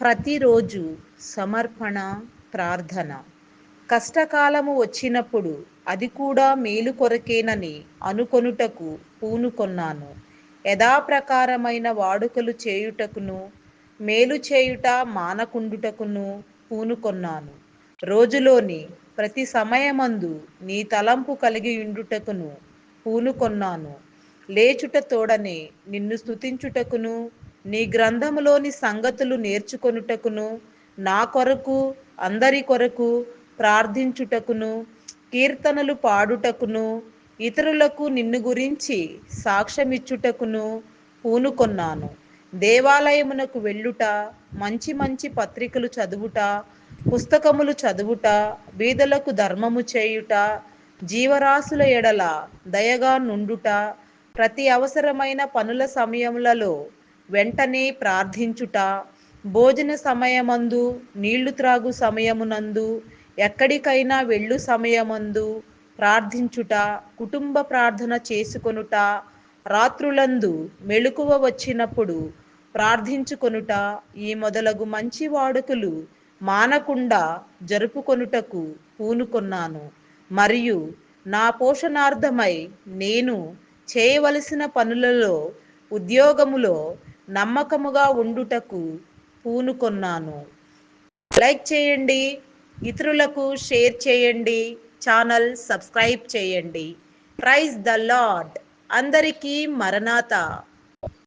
ప్రతిరోజు సమర్పణ ప్రార్థన. కష్టకాలము వచ్చినప్పుడు అది కూడా మేలు కొరకేనని అనుకొనుటకు పూనుకొన్నాను. యథాప్రకారమైన వాడుకలు చేయుటకును మేలు చేయుట మానకుండుటకును పూనుకొన్నాను. రోజులోని ప్రతి సమయమందు నీ తలంపు కలిగి ఉండుటకును పూనుకొన్నాను. లేచుట తోడనే నిన్ను స్తుతించుటకును నీ గ్రంథములోని సంగతులు నేర్చుకొనుటకును నా కొరకు అందరి కొరకు ప్రార్థించుటకును కీర్తనలు పాడుటకును ఇతరులకు నిన్ను గురించి సాక్ష్యమిచ్చుటకును పూనుకొన్నాను. దేవాలయమునకు వెళ్ళుట మంచి మంచి పత్రికలు చదువుట పుస్తకములు చదువుట బీదలకు ధర్మము చేయుట జీవరాశుల ఎడల దయగా నుండుట ప్రతి అవసరమైన పనుల సమయములలో వెంటనే ప్రార్థించుట. భోజన సమయమందు నీళ్ళు త్రాగు సమయమునందు ఎక్కడికైనా వెళ్ళు సమయమందు ప్రార్థించుట కుటుంబ ప్రార్థన చేసుకొనుట రాత్రులందు మెళుకువ వచ్చినప్పుడు ప్రార్థించుకొనుట ఈ మొదలగు మంచి వాడుకలు మానకుండా జరుపుకొనుటకు పూనుకొన్నాను. మరియు నా పోషణార్థమై నేను చేయవలసిన పనులలో ఉద్యోగములో నమ్మకముగా ఉండుటకు పూనుకొన్నాను. లైక్ చేయండి ఇతరులకు షేర్ చేయండి ఛానల్ సబ్స్క్రైబ్ చేయండి. Praise the lord. అందరికీ మరణాత.